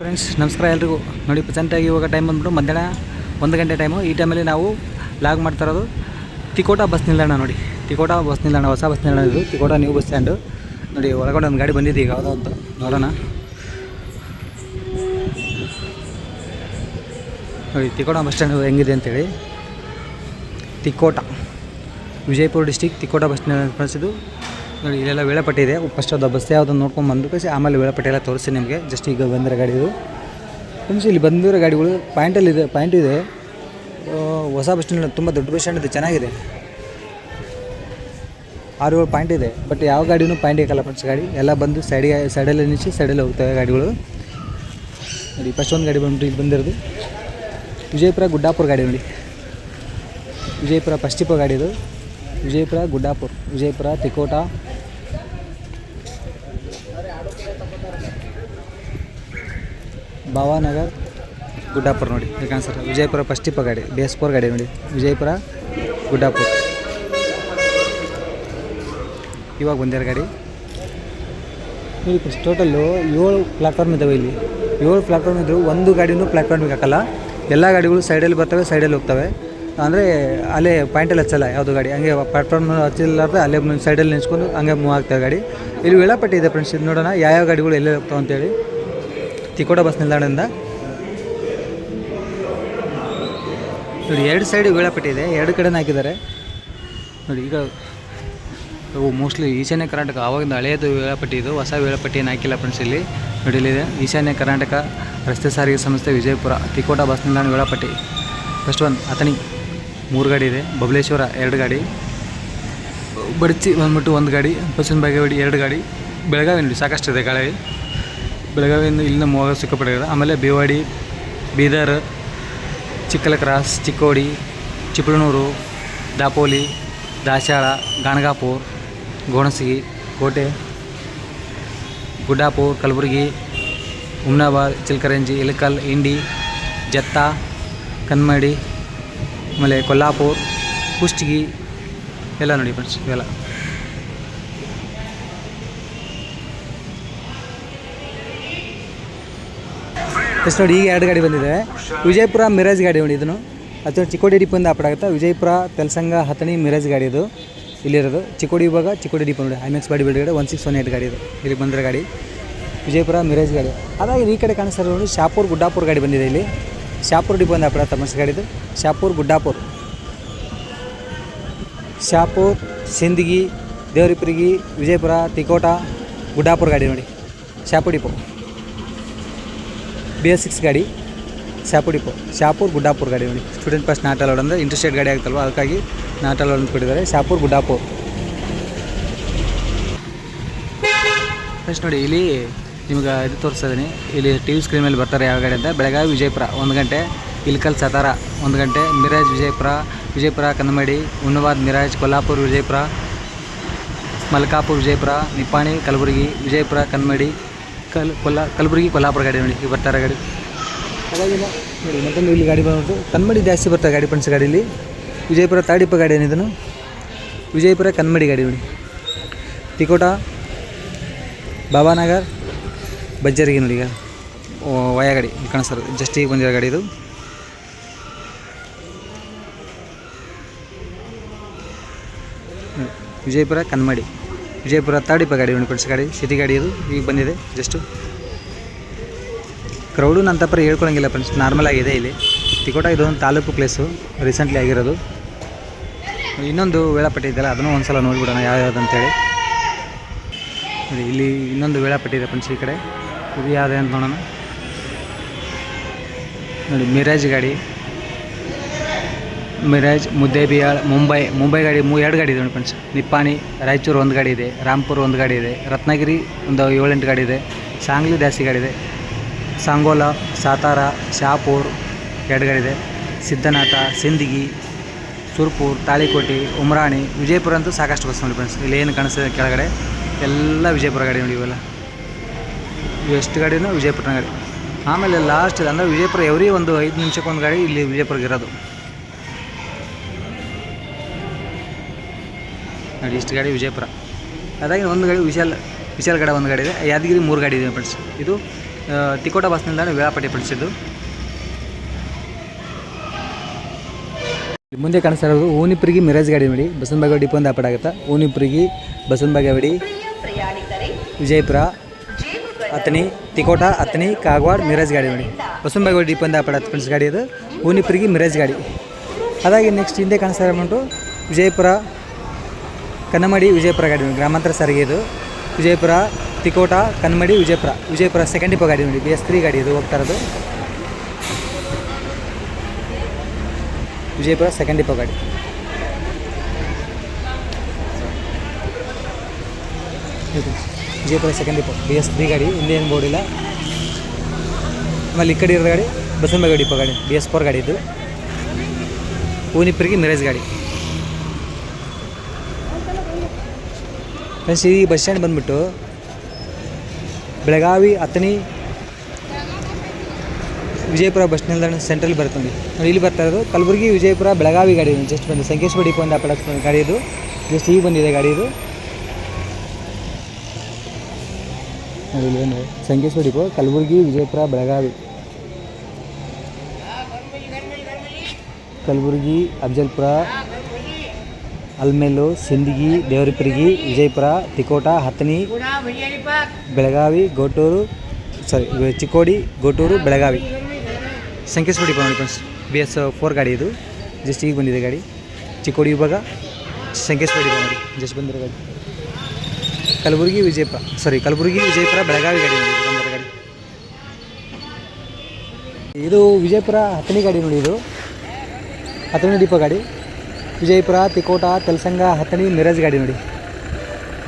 Friends ನಮಸ್ಕಾರ ಎಲ್ರಿಗೂ. ನೋಡಿ ಪ್ರೆಸೆಂಟಾಗಿ ಇವಾಗ ಟೈಮ್ ಬಂದ್ಬಿಟ್ಟು ಮಧ್ಯಾಹ್ನ ಒಂದು ಗಂಟೆ ಟೈಮು ಈ ಟೈಮಲ್ಲಿ ನಾವು ಲಾಗ್ ಮಾಡ್ತಾ ಇರೋದು ತಿಕೋಟ ಬಸ್ ನಿಲ್ದಾಣ ನೋಡಿ. ತಿಕೋಟ ಬಸ್ ನಿಲ್ದಾಣ, ಹೊಸ ಬಸ್ ನಿಲ್ದಾಣ ಇದು. ತಿಕೋಟ ನ್ಯೂ ಬಸ್ ಸ್ಟ್ಯಾಂಡು ನೋಡಿ ಒಳಗಡೆ ಒಂದು ಗಾಡಿ ಬಂದಿದೆ ಈಗ. ಯಾವುದೋ ಅಂತ ನೋಡೋಣ. ನೋಡಿ, ತಿಕೋಟ ಬಸ್ ಸ್ಟ್ಯಾಂಡ್ ಹೆಂಗಿದೆ ಅಂತೇಳಿ. ತಿಕೋಟ. ವಿಜಯಪುರ ಡಿಸ್ಟಿಕ್ ತಿಕೋಟ ಬಸ್ ನಿಲ್ದಾಣ ಫ್ರೆಂಡ್ಸ್ ಇದು. ನೋಡಿ ಇಲ್ಲೆಲ್ಲ ವೇಳಾಪಟ್ಟಿ ಇದೆ. ಫಸ್ಟ್ ಅದು ಬಸ್ ಯಾವುದನ್ನು ನೋಡ್ಕೊಂಡು ಬಂದು ಆಮೇಲೆ ವೇಳಾಪಟ್ಟಿ ಎಲ್ಲ ತೋರಿಸಿ ನಿಮಗೆ. ಜಸ್ಟ್ ಈಗ ಬಂದಿರೋ ಗಾಡಿ ಇದು. ಫ್ರೆಂಡ್ಸ್, ಇಲ್ಲಿ ಬಂದಿರೋ ಗಾಡಿಗಳು ಪಾಯಿಂಟಲ್ಲಿ ಇದೆ ಪಾಯಿಂಟ್ ಇದೆ. ಹೊಸ ಬಸ್ ಸ್ಟ್ಯಾಂಡ್ ತುಂಬ ದೊಡ್ಡ ಬಸ್ ಸ್ಟ್ಯಾಂಡ್ ಇದೆ, ಚೆನ್ನಾಗಿದೆ. ಆರು ಏಳು ಪಾಯಿಂಟ್ ಇದೆ. ಬಟ್ ಯಾವ ಗಾಡಿನೂ ಪಾಯಿಂಟ್ ಇಕ್ಕಲ್ಲ ಫ್ರೆಂಡ್ಸ್ ಗಾಡಿ. ಎಲ್ಲ ಬಂದು ಸೈಡಿಗೆ ಸೈಡಲ್ಲಿ ನಿಲ್ಲಿಸಿ ಸೈಡಲ್ಲಿ ಹೋಗ್ತವೆ ಗಾಡಿಗಳು. ನೋಡಿ ಫಸ್ಟ್ ಒಂದು ಗಾಡಿ ಬಂದ್ಬಿಟ್ಟು ಇಲ್ಲಿ ಬಂದಿರೋದು. ವಿಜಯಪುರ ಗುಡ್ಡಾಪುರ ಗಾಡಿ ನೋಡಿ. ವಿಜಯಪುರ ಪಶ್ಚಿಮ ಗಾಡಿ ಇದು. ವಿಜಯಪುರ, ಗುಡ್ಡಾಪುರ. ವಿಜಯಪುರ, ತಿಕೋಟ. ಭಾವಾನಗರ್. ಗುಡ್ಡಾಪುರ ನೋಡಿ ಈಗ ಕಾಣಿಸ್ತಾರೆ ವಿಜಯಪುರ ಪಶ್ಚಿಮ ಗಾಡಿ, ಬೇಸ್ಪುರ ಗಾಡಿ ನೋಡಿ. ವಿಜಯಪುರ, ಗುಡ್ಡಾಪುರ. ಇವಾಗ ಬಂದಿರೋ ಗಾಡಿ. ಫಸ್ಟ್ ಟೋಟಲ್ಲು ಏಳು ಪ್ಲಾಟ್ಫಾರ್ಮ್ ಇದ್ದಾವೆ ಇಲ್ಲಿ. ಏಳು ಪ್ಲಾಟ್ಫಾರ್ಮ್ ಇದ್ದರೂ ಒಂದು ಗಾಡಿನೂ ಪ್ಲಾಟ್ಫಾರ್ಮಿಗೆ ಹಾಕಲ್ಲ. ಎಲ್ಲ ಗಾಡಿಗಳು ಸೈಡಲ್ಲಿ ಬರ್ತವೆ ಸೈಡಲ್ಲಿ ಹೋಗ್ತವೆ. ಅಂದರೆ ಅಲ್ಲೇ ಪಾಯಿಂಟಲ್ಲಿ ಹಚ್ಚಲ್ಲ, ಯಾವುದು ಗಾಡಿ. ಹಂಗೆ ಪ್ಲಾಟ್ಫಾರ್ಮ್ ಹಚ್ಚಿಲ್ಲಾರ್ದೆ ಅಲ್ಲೇ ಸೈಡಲ್ಲಿ ನಿಂತ್ಕೊಂಡು ಹಂಗೆ ಮೂವ್ ಆಗ್ತವೆ ಗಾಡಿ. ಇಲ್ಲಿ ವೇಳಾಪಟ್ಟಿ ಇದೆ ಫ್ರೆಂಡ್ಸ್ ಇದು ನೋಡೋಣ ಯಾವ್ಯಾವ ಗಾಡಿಗಳು ಎಲ್ಲೇ ಹೋಗ್ತಾವೆ ಅಂತೇಳಿ. ತಿಕೋಟ ಬಸ್ ನಿಲ್ದಾಣದಿಂದ. ನೋಡಿ, ಎರಡು ಸೈಡ್ ವೇಳಾಪಟ್ಟಿ ಇದೆ, ಎರಡು ಕಡೆನೇ ಹಾಕಿದ್ದಾರೆ. ನೋಡಿ, ಈಗ ಮೋಸ್ಟ್ಲಿ ಈಶಾನ್ಯ ಕರ್ನಾಟಕ, ಆವಾಗಿಂದ ಹಳೆಯದು ವೇಳಾಪಟ್ಟಿ ಇದು, ಹೊಸ ವೇಳಾಪಟ್ಟಿ ಏನು ಹಾಕಿಲ್ಲ ಫ್ರೆಂಡ್ಸ್ ಇಲ್ಲಿ. ನೋಡಿ, ಇಲ್ಲಿದೆ, ಈಶಾನ್ಯ ಕರ್ನಾಟಕ ರಸ್ತೆ ಸಾರಿಗೆ ಸಂಸ್ಥೆ ವಿಜಯಪುರ ತಿಕೋಟ ಬಸ್ ನಿಲ್ದಾಣ ವೇಳಾಪಟ್ಟಿ. First one Athani. ಮೂರು ಗಾಡಿ ಇದೆ. ಬಬಲೇಶ್ವರ ಎರಡು ಗಾಡಿ. ಬಡಚಿ ಬಂದ್ಬಿಟ್ಟು ಒಂದು ಗಾಡಿ, ಪಶ್ಚಿಮ ಬಾಗೇವಾಡಿ ಎರಡು ಗಾಡಿ. ಬೆಳಗಾವಿ ನೋಡಿ, ಸಾಕಷ್ಟು ಇದೆ ಗಾಳಿ. ಬೆಳಗಾವಿಯಿಂದ ಇಲ್ಲಿನ ಮೂವಾಗ ಸಿಕ್ಕಾಪಟ್ಟೆ ಆಮೇಲೆ ಬೇವಾಡಿ, ಬೀದರ್ ಚಿಕ್ಕಲ ಕ್ರಾಸ್ ಚಿಕ್ಕೋಡಿ ಚಿಪ್ಳನೂರು ದಾಪೋಲಿ, ದಾಸ್ಯಾಳ, ಗಾಣಗಾಪುರ್ ಗೋಣಸಗಿ ಕೋಟೆ, ಗುಡ್ಡಾಪುರ್, ಕಲಬುರಗಿ, ಉಮ್ನಾಬಾದ್, ಚಿಲ್ಕರಂಜಿ, ಇಲಕಲ್, ಇಂಡಿ, ಜತ್ತ, ಕನ್ಮಡಿ ಆಮೇಲೆ ಕೊಲ್ಲಾಪುರ್, ಕುಷ್ಟಗಿ, ಎಲ್ಲ ನೋಡಿ ಫ್ರೆಂಡ್ಸ್ ಇವೆಲ್ಲ. ಎಷ್ಟು ನೋಡಿ, ಈಗ ಎರಡು ಗಾಡಿ ಬಂದಿದೆ. ವಿಜಯಪುರ ಮಿರಾಜ್ ಗಾಡಿ ನೋಡಿ ಇದನ್ನು. ಅಥವಾ ಚಿಕ್ಕೋಡಿ ಡಿಪಿಂದ ಅಪ್ಪ ಆಗುತ್ತೆ. ವಿಜಯಪುರ, ತೆಲಸಂಗ, ಹತ್ತಣಿ, ಮಿರಾಜ್ ಗಾಡಿ ಇದು. ಇಲ್ಲಿರೋದು. ಚಿಕ್ಕೋಡಿ ಇವಾಗ, ಚಿಕ್ಕೋಡಿ ಡಿಪೋ ನೋಡಿ. ಐಮ್ಯಾಕ್ಸ್ ಬಾಡಿ ಬಿಲ್ಡ್ ಗಾಡಿ ಒನ್ ಸಿಕ್ಸ್ ಒನ್ ಏಟ್ ಗಾಡಿ ಇದು. ಇಲ್ಲಿ ಬಂದಿರೋ ಗಾಡಿ. ವಿಜಯಪುರ, ಮಿರಾಜ್ ಗಾಡಿ. ಅದಾಗಿ ಈ ಕಡೆ ಕಾಣಿಸ್ತಾರೆ ನೋಡಿ, ಶಾಪುರ್, ಗುಡ್ಡಾಪುರ್ ಗಾಡಿ ಬಂದಿದೆ ಇಲ್ಲಿ. ಶಾಪುರ್ ಡಿಪೋಯಿಂದ ಅಪ್ಪ ತಮಸ್ ಗಾಡಿದು ಶಾಪುರ್, ಗುಡ್ಡಾಪುರ್. ಶಾಪುರ್, ಸಿಂದಗಿ ದೇವರಿಪುರಿಗಿ ವಿಜಯಪುರ, ತಿಕೋಟ, ಗುಡ್ಡಾಪುರ ಗಾಡಿ ನೋಡಿ. Shahapur depot. B S six ಗಾಡಿ, ಶಾಪುರ್ ಡಿಪೋ. ಶಾಪುರ್, ಗುಡ್ಡಾಪುರ್ ಗಾಡಿ ನೋಡಿ. ಸ್ಟೂಡೆಂಟ್ ಪಾಸ್ ನಾಟ್ ಅಲೋಡ್ ಅಂದರೆ ಇಂಟರ್ಸ್ಟೇಟ್ ಗಾಡಿ ಆಗ್ತಲ್ವ? ಅದಕ್ಕಾಗಿ ನಾಟ್ ಅಲೋಡ್ ಅಂತ ಕೊಟ್ಟಿದ್ದಾರೆ. ಶಾಪುರ್, ಗುಡ್ಡಾಪುರ್. ಫಸ್ಟ್ ನೋಡಿ, ಇಲ್ಲಿ ನಿಮ್ಗೆ ಇದು ತೋರಿಸ್ತಾ ಇದೀನಿ. ಇಲ್ಲಿ ಟಿ ವಿ ಸ್ಕ್ರೀನ್ ಮೇಲೆ ಬರ್ತಾರೆ ಯಾವ ಗಾಡಿ ಅಂತ. ಬೆಳಗಾವಿ ವಿಜಯಪುರ, ಒಂದು ಗಂಟೆ. ಇಲ್ಕಲ್ ಸತಾರ, ಒಂದು ಗಂಟೆ. ಮಿರಾಜ್ ವಿಜಯಪುರ ವಿಜಯಪುರ ಕನ್ನಮಡಿ ಉನ್ನವಾದ್ ಮಿರಾಜ್, ಕೊಲ್ಲಾಪುರ, ವಿಜಯಪುರ, ಮಲ್ಕಾಪುರ, ವಿಜಯಪುರ, ನಿಪ್ಪಾಣಿ, ಕಲಬುರಗಿ, ವಿಜಯಪುರ ಕನ್ನಮಡಿ ಕಲ್, ಕೊಲ್ಲ, ಕಲಬುರಗಿ, ಕೊಲ್ಲಾಪುರ ಗಾಡಿ ನೋಡಿ, ಈಗ ಬರ್ತಾರೆ ಗಾಡಿ. ನೋಡಿ, ಮತ್ತೊಂದು ಇಲ್ಲಿ ಗಾಡಿ ಬಂದು ಕನ್ಮಡಿ ಜಾಸ್ತಿ ಬರ್ತಾರೆ ಗಾಡಿ ಪಂಚ ಗಾಡೀಲಿ ವಿಜಯಪುರ ತಾಡಿಪ ಗಾಡಿ ಏನಿದನು? ವಿಜಯಪುರ ಕನ್ಮಡಿ ಗಾಡಿ ನೋಡಿ. ತಿಕೋಟ, ಬಾಬಾನಗರ್ ಬಜ್ಜರಿಗೆ ನೋಡಿ ಈಗ. ವಯ ಗಾಡಿ ಕಾಣಿಸ್ತಾರೆ ಜಸ್ಟ್ ಈಗ ಬಂದಿರೋ ಗಾಡಿ ಇದು. ವಿಜಯಪುರ, ಕನ್ಮಾಡಿ. ವಿಜಯಪುರ ತಾಡಿಪ ಗಾಡಿ ಪಡಿಸ ಗಾಡಿ ಸಿಟಿ ಗಾಡಿ ಇದು. ಈಗ ಬಂದಿದೆ ಜಸ್ಟು ಕ್ರೌಡು ನನ್ನ ತಪ್ಪರ ಹೇಳ್ಕೊಳಂಗಿಲ್ಲ ಫ್ರೆಂಡ್ಸ್ ನಾರ್ಮಲ್ ಆಗಿದೆ ಇಲ್ಲಿ. ತಿಕೋಟ ಇದೊಂದು ತಾಲೂಕು ಪ್ಲೇಸು ರೀಸೆಂಟ್ಲಿ ಆಗಿರೋದು. ಇನ್ನೊಂದು ವೇಳಾಪಟ್ಟಿ ಇದೆಯಲ್ಲ, ಅದನ್ನು ಒಂದು ಸಲ ನೋಡಿಬಿಡೋಣ ಯಾವ್ಯಾವ್ದು ಅಂತೇಳಿ. ಇಲ್ಲಿ ಇನ್ನೊಂದು ವೇಳಾಪಟ್ಟಿ ಇದೆ ಫ್ರೆಂಡ್ಸ್ ಈ ಕಡೆ. ಇದು ಯಾವುದೇ ಅಂತ ನೋಡೋಣ. ನೋಡಿ, ಮಿರಾಜ್ ಗಾಡಿ. ಮಿರಾಜ್ ಮುದ್ದೇಬಿಹಾಳ್ ಮುಂಬೈ. ಮುಂಬೈ ಗಾಡಿ ಮೂ ಎರಡು ಗಾಡಿ ಇದೆ ನೋಡಿ ಫ್ರೆಂಡ್ಸ್ ನಿಪ್ಪಾಣಿ, ರಾಯಚೂರು ಒಂದು ಗಾಡಿ ಇದೆ. ರಾಮ್ಪುರ್ ಒಂದು ಗಾಡಿ ಇದೆ. ರತ್ನಗಿರಿ ಒಂದು ಏಳೆಂಟು ಗಾಡಿ ಇದೆ. ಸಾಂಗ್ಲಿ ದಾಸಿ ಗಾಡಿ ಇದೆ. ಸಾಂಗೋಲ, ಸಾತಾರ, ಶಾಪೂರ್ ಎರಡು ಗಾಡಿ ಇದೆ. ಸಿದ್ಧನಾಥ ಸಿಂದಗಿ, ಸುರ್ಪುರ್, ತಾಳಿಕೋಟೆ, ಉಮ್ರಾಣಿ, ವಿಜಯಪುರ ಅಂತೂ ಸಾಕಷ್ಟು ಬಸ್ ನೋಡಿ ಫ್ರೆಂಡ್ಸ್ ಇಲ್ಲಿ ಏನು ಕಾಣಿಸ್ತದೆ ಕೆಳಗಡೆ? ಎಲ್ಲ ವಿಜಯಪುರ ಗಾಡಿ ನೋಡಿ ಇವೆಲ್ಲ. ಎಷ್ಟು ಗಾಡಿನೂ ವಿಜಯಪುರ ಗಾಡಿ. ಆಮೇಲೆ ಲಾಸ್ಟ್ ಅಂದರೆ ವಿಜಯಪುರ ಎವ್ರಿ ಒಂದು ಐದು ನಿಮಿಷಕ್ಕೆ ಒಂದು ಗಾಡಿ ಇಲ್ಲಿ ವಿಜಯಪುರಗೆ ಇರೋದು. ನೋಡಿ ಇಷ್ಟು ಗಾಡಿ ವಿಜಯಪುರ. ಅದಾಗಿ ಒಂದು ಗಾಡಿ ವಿಶಾಲ್ ವಿಶಾಲ್ ಗಡ ಒಂದು ಗಾಡಿ ಇದೆ. ಯಾದಗಿರಿ ಮೂರು ಗಾಡಿ ಇದೆ ಫ್ರೆಂಡ್ಸ್ ಇದು ತಿಕೋಟ ಬಸ್ ನಿಲ್ದಾಣ ವೇಳಾಪಟ್ಟಿ ಪಡಿಸಿದ್ದು ಮುಂದೆ ಕಾಣಿಸ್ತಾ ಇರೋದು ಓನಿಪುರಿಗೆ ಮಿರಾಜ್ ಗಾಡಿ ನೋಡಿ. ಬಸವನಬಾಗ ಡಿಪೋ ಊನಿಪುರಿಗೆ ಬಸವನ ಊನಿಪ್ರಿಗೆ ಬಸವನಬಾಗವಾಡಿ ವಿಜಯಪುರ. ಅತನಿ, ತಿಕೋಟ, ಅತ್ನಿ, ಕಾಗವಾಡ, ಮಿರಾಜ್ ಗಾಡಿ ನೋಡಿ. ಬಸವನಬಾಗವಾಡಿ ಡಿಪೋ ಪಡ ಫ್ರೆಂಡ್ಸ್ ಗಾಡಿ ಅದು. ಊನಿಪ್ರಿಗೆ ಮಿರಾಜ್ ಗಾಡಿ. ಅದಾಗಿ ನೆಕ್ಸ್ಟ್ ಹಿಂದೆ ಕಾಣಿಸ್ತಾ ಇರೋ ವಿಜಯಪುರ, ಕನ್ನಮಡಿ, ವಿಜಯಪುರ ಗಾಡಿ ನೋಡಿ. ಗ್ರಾಮಾಂತರ ಸಾರಿಗೆ ಇದು. ವಿಜಯಪುರ, ತಿಕೋಟ, ಕನ್ನಮಡಿ, ವಿಜಯಪುರ. ವಿಜಯಪುರ ಸೆಕೆಂಡ್ ಡಿಪೋ ಗಾಡಿ ನೋಡಿ. ಬಿ ಎಸ್ ತ್ರೀ ಗಾಡಿ ಇದು, ಹೋಗ್ತಾ ಇರೋದು. ವಿಜಯಪುರ ಸೆಕೆಂಡ್ ಡಿಪೋ ಗಾಡಿ. ಇದು. Vijayapura second depot B S B ಗಾಡಿ ಏನು ಬೋರ್ಡ್ ಇಲ್ಲ. ಆಮೇಲೆ ಈ ಕಡೆ ಇರೋ ಗಾಡಿ ಬಸವನಬಾಗ ಡಿಪೋ ಗಾಡಿ ಬಿ ಎಸ್ ಫೋರ್ ಗಾಡಿ ಇದು. ಊನಿಪ್ರಿಗೆ ಮಿರೇಜ್ ಗಾಡಿ. ಫ್ರೆಂಡ್ಸ್ ಈ ಬಸ್ ಸ್ಟ್ಯಾಂಡ್ ಬಂದ್ಬಿಟ್ಟು ಬೆಳಗಾವಿ, ಅಥಣಿ, ವಿಜಯಪುರ ಬಸ್ ನಿಲ್ದಾಣ ಸೆಂಟ್ರಲ್ ಬರುತ್ತೆ ನೋಡಿ. ಇಲ್ಲಿ ಬರ್ತಾ ಇರೋದು ಕಲಬುರಗಿ, ವಿಜಯಪುರ, ಬೆಳಗಾವಿ ಗಾಡಿ ಜಸ್ಟ್ ಬಂದು ಸಂಕೇಶ್ವರ ಡಿಪೋ ಅಪಡ ಗಾಡಿ ಇದು. ಜಸ್ಟ್ ಈಗ ಬಂದಿದೆ ಗಾಡಿ ಇದು. ಇಲ್ಲಿ ಬಂದು Sankeshwar depot Kalaburagi, Vijayapura, Belagavi. Kalaburagi, Afzalpur, Almel, Sindagi Devaripuragi Vijayapura, Tikota, Hattani, Belagavi, Gotur sorry Chikkodi, Gotur, Belagavi. Sankeshwar depot ನೋಡಿ ಫ್ರೆಂಡ್ಸ್ ಬಿ ಎಸ್ ಫೋರ್ ಗಾಡಿ ಇದು. ಜಸ್ಟ್ ಈಗ ಬಂದಿದೆ ಗಾಡಿ. ಚಿಕ್ಕೋಡಿ ವಿಭಾಗ, ಸಂಕೇಶ್ವರ ಡಿಪೋ ನೋಡಿ. ಜಸ್ಟ್ ಬಂದಿರೋ ಗಾಡಿ. ಕಲಬುರಗಿ ವಿಜಯಪುರ ಸಾರಿ ಕಲಬುರಗಿ ವಿಜಯಪುರ ಬೆಳಗಾವಿ ಗಾಡಿ ನೋಡಿ ಇದು ಬಂದಿರೋ ಗಾಡಿ ಇದು ವಿಜಯಪುರ ಹತ್ತನೇ ಗಾಡಿ ನೋಡಿ ಇದು ಹತ್ತನೇ ಡಿಪೋ ಗಾಡಿ ವಿಜಯಪುರ ತಿಕೋಟ ತೆಲಸಂಗ ಹತ್ತನಿ ಮಿರಾಜ್ ಗಾಡಿ ನೋಡಿ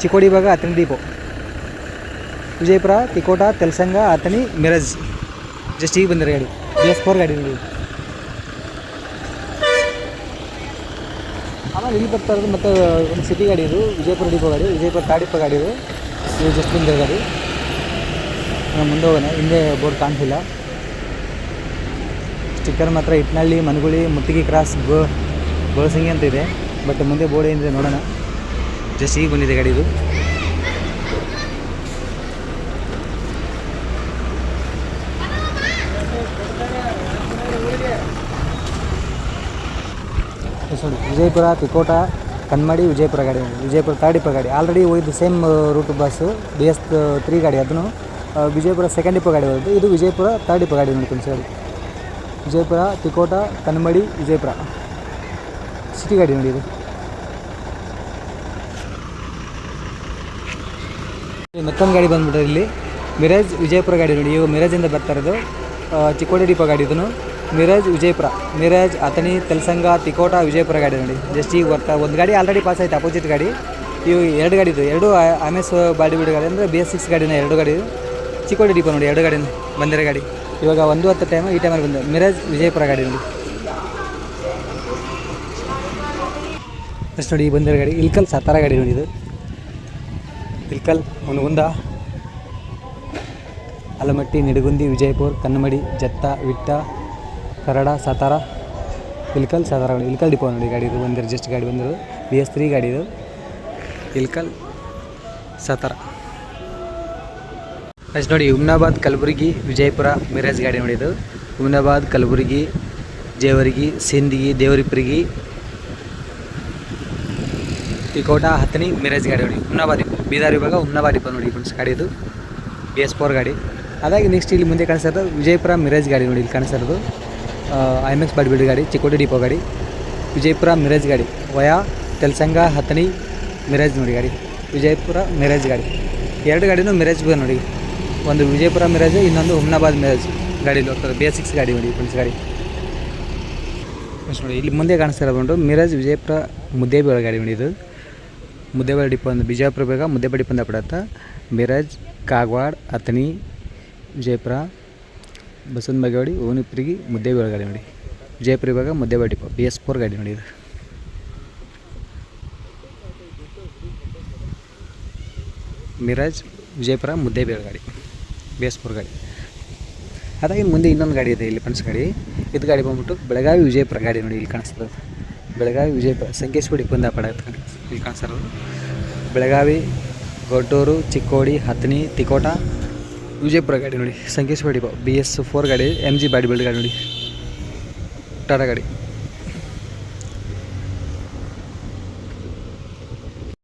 ಚಿಕ್ಕೋಡಿ ಭಾಗ ಹತ್ತನೇ ಡಿಪೋ ವಿಜಯಪುರ ತಿಕೋಟ ತೆಲಸಂಗ ಹತ್ತನಿ ಮಿರಾಜ್ ಜಸ್ಟ್ ಈಗ ಬಂದಿರೋ ಗಾಡಿ ಬಿ ಎಸ್ ಫೋರ್ ಗಾಡಿ ನೋಡಿ ಆಮೇಲೆ ಇಲ್ಲಿ ಬರ್ತಾ ಇರೋದು ಮತ್ತು ಒಂದು ಸಿಟಿ ಗಾಡಿ ಇದು, ವಿಜಯಪುರ ಡಿಪೋ ಗಾಡಿ, ವಿಜಯಪುರ ತಾಡಿಪ ಗಾಡಿ ಇದು. ಇದು ಜಸ್ಟ್ ಮುಂದೆ ಗಾಡಿ. ಮುಂದೆ ಹೋಗೋಣ. ಹಿಂದೆ ಬೋರ್ಡ್ ಕಾಣ್ತಿಲ್ಲ ಸ್ಟಿಕ್ಕರ್ ಮಾತ್ರ ಇಟ್ನಳ್ಳಿ ಮನಗುಳಿ, ಮುತ್ತಿಗೆ ಕ್ರಾಸ್ ಗೋಳಸಂಗಿ ಅಂತ ಇದೆ. ಬಟ್ ಮುಂದೆ ಬೋರ್ಡ್ ಏನಿದೆ ನೋಡೋಣ. ಜಸ್ಟ್ ಈಗ ಬಂದಿದೆ ಗಾಡಿ ಇದು ನೋಡಿ ವಿಜಯಪುರ ತಿಕೋಟ ಕನ್ಮಡಿ ವಿಜಯಪುರ ಗಾಡಿ ವಿಜಯಪುರ ತಾಡಿಪ ಗಾಡಿ. Already ಹೋಯ್ದು same route bus B S three ಗಾಡಿ. ಅದನ್ನು ವಿಜಯಪುರ ಸೆಕೆಂಡ್ ಇಪ್ಪ ಗಾಡಿ ಹೋಯ್ತು ಇದು ವಿಜಯಪುರ ತರ್ಡ್ ಇಪ್ಪ ಗಾಡಿ ನೋಡಿ ಸರ್. ವಿಜಯಪುರ ತಿಕೋಟ ಕನ್ಮಡಿ ವಿಜಯಪುರ. ಸಿಟಿ ಗಾಡಿ ನೋಡಿ ಇದು. ಮತ್ತೊಂದು ಗಾಡಿ ಬಂದ್ಬಿಟ್ಟು ಇಲ್ಲಿ ಮಿರಾಜ್ ವಿಜಯಪುರ ಗಾಡಿ ನೋಡಿ. ಇವು ಮಿರಾಜಿಂದ ಬರ್ತಾ ಇರೋದು ಆ, ಚಿಕ್ಕೋಡಿ ಡಿಪ ಗಾಡಿ ಇದನ್ನು. ಮಿರಾಜ್ ವಿಜಯಪುರ. ಮಿರಾಜ್, ಅಥಣಿ, ತೆಲಸಂಗ, ತಿಕೋಟ, ವಿಜಯಪುರ ಗಾಡಿ ನೋಡಿ. ಜಸ್ಟ್ ಈಗ ಬರ್ತಾ ಒಂದು ಗಾಡಿ ಆಲ್ರೆಡಿ ಪಾಸ್ ಆಯ್ತು ಅಪೋಸಿಟ್ ಗಾಡಿ. ಇವು ಎರಡು ಗಾಡಿ ಇದು ಎರಡು ಆಮ್ ಎಸ್ ಬಾಡಿ ಬಿಡ್ ಗಾಡಿ ಅಂದರೆ ಬಿ ಎಸ್ ಸಿಕ್ಸ್ ಗಾಡಿನ ಎರಡು ಗಾಡಿ. ಚಿಕ್ಕೋಡಿ ಡಿಪೋ ನೋಡಿ, ಎರಡು ಗಾಡಿನ ಬಂದಿರೋ ಗಾಡಿ. ಇವಾಗ ಒಂದು ಹತ್ತು ಟೈಮ್ ಈ ಟೈಮಲ್ಲಿ ಬಂದ ಮಿರಾಜ್, ವಿಜಯಪುರ ಗಾಡಿ ನೋಡಿ. ನೆಕ್ಸ್ಟ್ ನೋಡಿ ಬಂದಿರೋ ಗಾಡಿ. ಇಲ್ಕಲ್ ಸತಾರ ಗಾಡಿ ನೋಡಿ ಇದು. ಇಲ್ಕಲ್ ಮುನಗುಂದ ಅಲಮಟ್ಟಿ ನಿಡಗುಂದಿ, ವಿಜಯಪುರ, ಕನ್ನಮಡಿ, ಜತ್ತ, ವಿಟ್ಟ. ಕರಡ ಸತಾರ, ಇಲ್ಕಲ್ ಸತಾರ ಇಲ್ಕಲ್ ಡಿಪೋ ನೋಡಿ ಗಾಡಿ ಇದು ಬಂದಿರೋ ಜಸ್ಟ್ ಗಾಡಿ ಬಂದಿರೋದು. ಬಿ ಎಸ್ ತ್ರೀ ಗಾಡಿ ಇದು. ಇಲ್ಕಲ್ ಸತಾರ. ನೆಕ್ಸ್ಟ್ ನೋಡಿ ಹುಮ್ನಾಬಾದ್ ಕಲಬುರಗಿ, ವಿಜಯಪುರ, ಮಿರಾಜ್ ಗಾಡಿ ನೋಡಿದ್ದು ಹುಮ್ನಾಬಾದ್ ಕಲಬುರಗಿ, ಜೇವರ್ಗಿ, ಸಿಂದಗಿ ದೇವರಿಪುರಿಗಿ ತಿಕೋಟ, ಹತ್ತನಿ ಮಿರಾಜ್ ಗಾಡಿ ನೋಡಿ. ಹುಮ್ನಾಬಾದ್ ಬೀದಾರ್ ಬೀದರ್ ವಿಭಾಗ ಹುಮ್ನಾಬಾದ್ ಡಿಪೋ ನೋಡಿ ಫ್ರೆಂಡ್ಸ್ ಗಾಡಿ ಇದು. ಬಿ ಎಸ್ ಫೋರ್ ಗಾಡಿ. ಅದಾಗಿ ನೆಕ್ಸ್ಟ್ ಇಲ್ಲಿ ಮುಂದೆ ಕಾಣಿಸ್ತಾ ಇರೋದು ವಿಜಯಪುರ ಮಿರಾಜ್ ಗಾಡಿ ನೋಡಿ ಇಲ್ಲಿ ಕಾಣಿಸ್ತಾ ಇರೋದು. ಐ ಎಂ ಎಕ್ಸ್ ಗಾಡಿ ಚಿಕ್ಕೋಟಿ ಡಿಪೋ ಗಾಡಿ, ವಿಜಯಪುರ ಮಿರೇಜ್ ಗಾಡಿ, ವಯಾ, ತೆಲಸಂಗ, ಹತ್ತನಿ, ಮಿರೇಜ್ ನೋಡಿ ಗಾಡಿ. ವಿಜಯಪುರ ಮಿರೇಜ್ ಗಾಡಿ. ಎರಡು ಗಾಡಿನೂ ಮಿರೇಜ್ ಬ ನೋಡಿ. ಒಂದು ವಿಜಯಪುರ ಮಿರೇಜ್, ಇನ್ನೊಂದು ಹುಮ್ನಾಬಾದ್ ಮಿರೇಜ್ ಗಾಡೀಲಿ ಹೋಗ್ತದೆ. ಬೇಸಿಕ್ಸ್ ಗಾಡಿ ನೋಡಿ, ಫ್ರೆಂಡ್ಸ್ ಗಾಡಿ. ನೋಡಿ, ಇಲ್ಲಿ ಮುಂದೆ ಕಾಣಿಸ್ತಾ ಇರೋದು ಮಿರಾಜ್ ವಿಜಯಪುರ ಮುದ್ದೇಬೇಳ ಗಾಡಿ ನೋಡಿ ಇದು. ಮುದ್ದೇಬೇಳ ಡಿಪೋ ಅಂದ್ರೆ ಬಿಜಾಪುರ ಬೇಗ ಮುದ್ದೇಬೇಳ ಡಿಪೋ ಅಂತ ಮಿರೇಜ್, ಕಾಗವಾಡ್ ಅತನಿ ವಿಜಯಪುರ ಬಸವನ ಬಾಗೇವಾಡಿ ಓನಿಪ್ರಿಗೆ ಮುದ್ದೇಬೇಳ ಗಾಡಿ ನೋಡಿ. ಜಯಪುರ ಇವಾಗ Muddebihal depot B S four ಗಾಡಿ ನೋಡಿ ಇದು. ಮಿರಾಜ್, ವಿಜಯಪುರ ಮುದ್ದೇಬೇಳ ಗಾಡಿ ಬಿ ಎಸ್ ಫೋರ್ ಗಾಡಿ. ಅದಾಗಿ ಮುಂದೆ ಇನ್ನೊಂದು ಗಾಡಿ ಇದೆ ಇಲ್ಲಿ ಫ್ರೆಂಡ್ಸ್ ಗಾಡಿ. ಇದು ಗಾಡಿ ಬಂದ್ಬಿಟ್ಟು ಬೆಳಗಾವಿ, ವಿಜಯಪುರ ಗಾಡಿ ನೋಡಿ ಇಲ್ಲಿ ಕಾಣಿಸ್ತದೆ. ಬೆಳಗಾವಿ, ವಿಜಯಪುರ ಸಂಕೇಶ್ವಡಿ ಬಂದ ಪಡ ಇಲ್ಲಿ ಕಾಣಿಸ್ತಿರೋದು ಬೆಳಗಾವಿ, ಗೊಡ್ಡೂರು, ಚಿಕ್ಕೋಡಿ ಹತ್ತನಿ ತಿಕೋಟ ವಿಜಯಪುರ ಗಾಡಿ ನೋಡಿ. Sankeshwar depot B S four ಗಾಡಿ ಎಂ ಜಿ ಬಾಡಿ ಬಿಲ್ಡ್ ಗಾಡಿ ನೋಡಿ. ಟಾಟಾ ಗಾಡಿ.